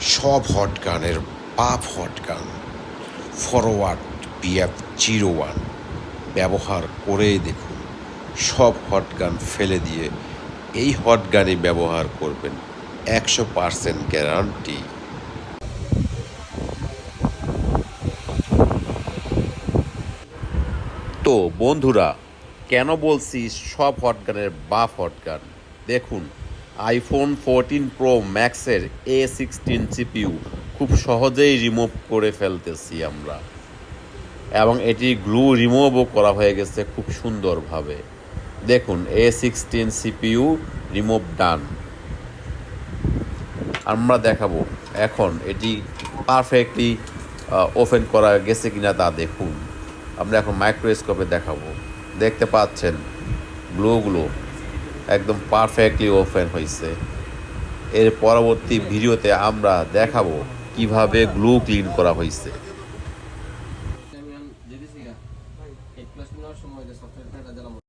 সব হট গানের পাপ হট গান। Forward BF zero one. ব্যবহার করেই দেখুন, সব হট গান ফেলে দিয়ে এই হট গানই ব্যবহার করবেন একশো পার্সেন্ট গ্যারান্টি। তো বন্ধুরা, কেন বলছি সব হট গানের বাফ হট গান? দেখুন আইফোন ফোরটিন প্রো ম্যাক্সের এ সিক্সটিন সিপিউ খুব সহজেই রিমুভ করে ফেলতেছি আমরা। এবং এটি গ্লু রিমুভও করা হয়ে গেছে খুব সুন্দরভাবে। দেখুন এ সিক্সটিন সিপিইউ রিমুভ ডান আমরা দেখাবো এখন এটি পারফেক্টলি ওপেন করা গেছে কিনা তা দেখুন। আমরা এখন মাইক্রোস্কোপে দেখাবো। দেখতে পাচ্ছেন গ্লোগুলো একদম পারফেক্টলি ওপেন হয়েছে এর পরবর্তী ভিডিওতে আমরা দেখাবো কীভাবে গ্লু ক্লিন করা হয়েছে